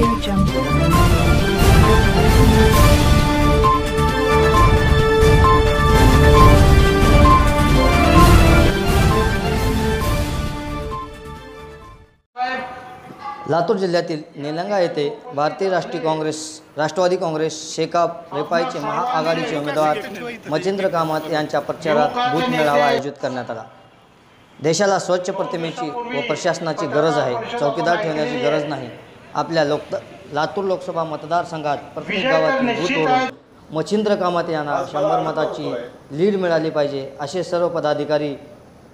Jungle. Latur जिल्ह्यातील निलंगा येथे भारतीय राष्ट्रीय काँग्रेस राष्ट्रवादी काँग्रेस शेकाप रेपाईचे महाआघाडीचे उमेदवार मच्छिंद्र कामत यांच्या प्रचारात बूथ मेळावा आयोजित करण्यात आला देशाला स्वच्छ प्रतिमेची व प्रशासनाची गरज आहे चौकीदार ठेवण्याची गरज नाही आपल्या लोक लातूर लोकसभा मतदारसंघात प्रत्येक गावातील बूथवरून मच्छिंद्र कामत यांना शंभर मताची लीड मिळाली पाहिजे असे सर्व पदाधिकारी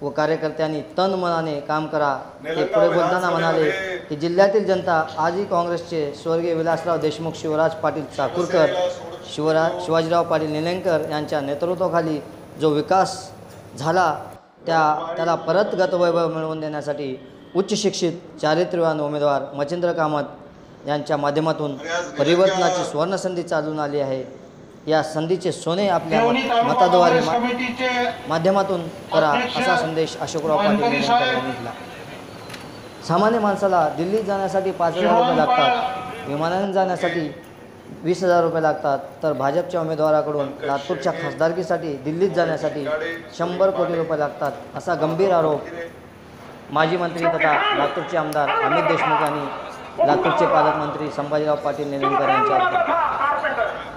व कार्यकर्त्यांनी तन मनाने काम करा. ते पुढे बोलताना म्हणाले की जिल्ह्यातील जनता आजही काँग्रेसचे स्वर्गीय विलासराव देशमुख शिवराज पाटील चाकूरकर शिवराज शिवाजीराव पाटील निलंगकर यांच्या नेतृत्वाखाली जो विकास झाला त्या त्याला परत गतवैभव मिळवून देण्यासाठी उच्च शिक्षित चारित्र्यवान उमेदवार मच्छिंद्र कामत यांच्या माध्यमातून परिवर्तनाची सुवर्णसंधी चालून आली आहे. या संधीचे सोने आपल्या मत- मताद्वारे माध्यमातून करा असा संदेश अशोकराव पाटील यांनी दिला. सामान्य माणसाला दिल्लीत जाण्यासाठी पाच हजार रुपये लागतात. विमानाने जाण्यासाठी वीस हजार रुपये लागतात. तर भाजपच्या उमेदवाराकडून लातूरच्या खासदारकीसाठी दिल्लीत जाण्यासाठी शंभर कोटी रुपये लागतात असा गंभीर आरोप माजी मंत्री तथा लातूरचे आमदार अमित देशमुख यांनी लातूरचे पालकमंत्री संभाजीराव पाटील निलंगकर केला.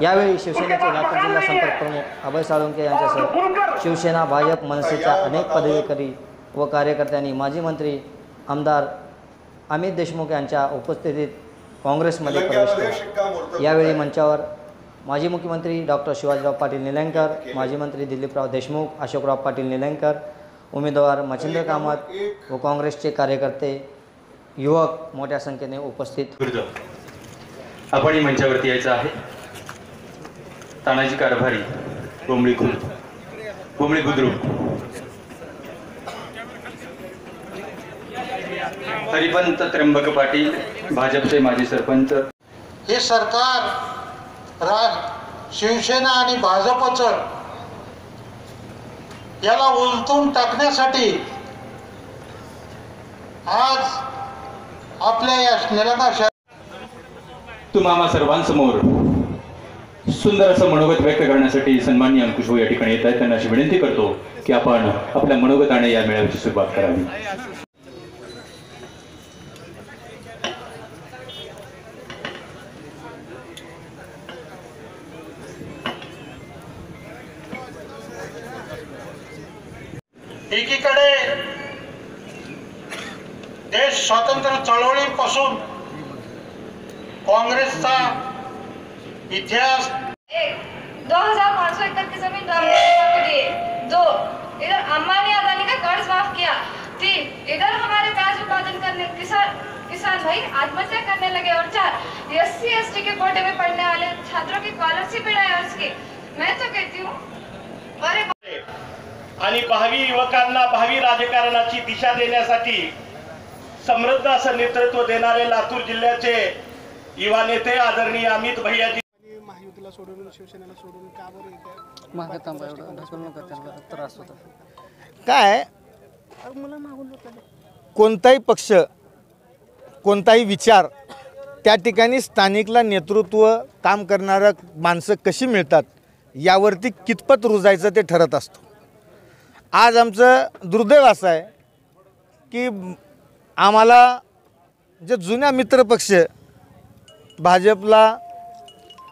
यावेळी शिवसेनेचे लातूर जिल्हा संपर्क प्रमुख अभय साळुंके यांच्यासह शिवसेना भाजप मनसेच्या अनेक पदाधिकारी व कार्यकर्त्यांनी माजी मंत्री आमदार अमित देशमुख यांच्या उपस्थितीत काँग्रेसमध्ये प्रवेश केला यावेळी मंचावर माजी मुख्यमंत्री डॉक्टर शिवाजीराव पाटील निलंगकर माजी मंत्री दिलीपराव देशमुख अशोकराव पाटील निलंगकर उमेदवार मच्छिंद्र कामत व काँग्रेसचे कार्यकर्ते युवक मोठ्या संख्येने उपस्थित. आपण मंचावरती यायचं आहे. तानाजी कारभारी कोंबडी खुद कोंबडी बुद्रुक हरिपंत त्र्यंबक पाटील भाजपचे माजी सरपंच. हे सरकार राज शिवसेना आणि भाजपचं याला उलटून टाकण्यासाठी आज आपल्या या निलंगा शहर तुम्हा सर्वांसमोर सुंदर असं मनोगत व्यक्त करण्यासाठी सन्मान्य अंकुश भाऊ या ठिकाणी येत आहेत. त्यांना अशी विनंती करतो की आपण आपल्या मनोगताने या मेळाव्याची सुरुवात करावी. एकीकडे देश स्वातंत्र्य चळवळीपासून काँग्रेसचा इतिहास एक दो हज़ार पाँच सौ दो, इधर अंबानी अदानी का कर्ज माफ़ किया. तीन, इधर हमारे प्याज उत्पादन करने किसान किसान भाई आत्महत्या करने लगे। और चार एस सी एस टी के कोटे में पढ़ने वाले छात्रों की स्कॉलरशिप मैं तो कहती हूँ आणि भावी युवकांना भावी राजकारणाची दिशा देण्यासाठी समृद्ध असं नेतृत्व देणारे लातूर जिल्ह्याचे युवा नेते आदरणीय अमित भैयाजी. महायुतीला सोडून शिवसेनेला सोडून का बरं इथे? काय? कोणताही पक्ष कोणताही विचार त्या ठिकाणी स्थानिकला नेतृत्व काम करणारं माणसं कशी मिळतात यावरती कितपत रुजायचं ते ठरत असतो. आज आमचं दुर्दैव असं आहे की आम्हाला जे जुन्या मित्रपक्ष भाजपला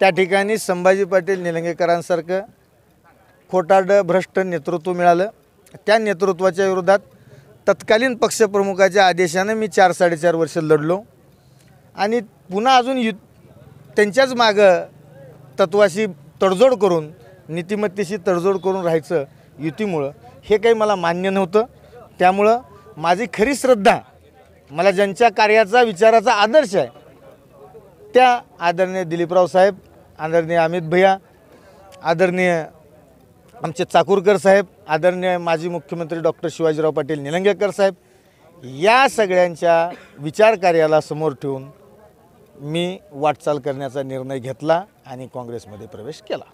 त्या ठिकाणी संभाजी पाटील निलंगेकरांसारखं खोटारडं भ्रष्ट नेतृत्व मिळालं. त्या नेतृत्वाच्या विरोधात तत्कालीन पक्षप्रमुखाच्या आदेशानं मी चार साडेचार वर्ष लढलो. आणि पुन्हा अजून यु त्यांच्याच मागं तत्वाशी तडजोड करून नीतिमत्तेशी तडजोड करून राहायचं युतीमुळं हे काही मला मान्य नव्हतं. त्यामुळं माझी खरी श्रद्धा मला ज्यांच्या कार्याचा विचाराचा आदर्श आहे त्या आदरणीय दिलीपराव साहेब आदरणीय अमित भैया आदरणीय आमचे चाकूरकर साहेब आदरणीय माजी मुख्यमंत्री डॉक्टर शिवाजीराव पाटील निलंगेकर साहेब या सगळ्यांच्या विचार कार्याला समोर ठेवून मी वाटचाल करण्याचा निर्णय घेतला आणि काँग्रेसमध्ये प्रवेश केला.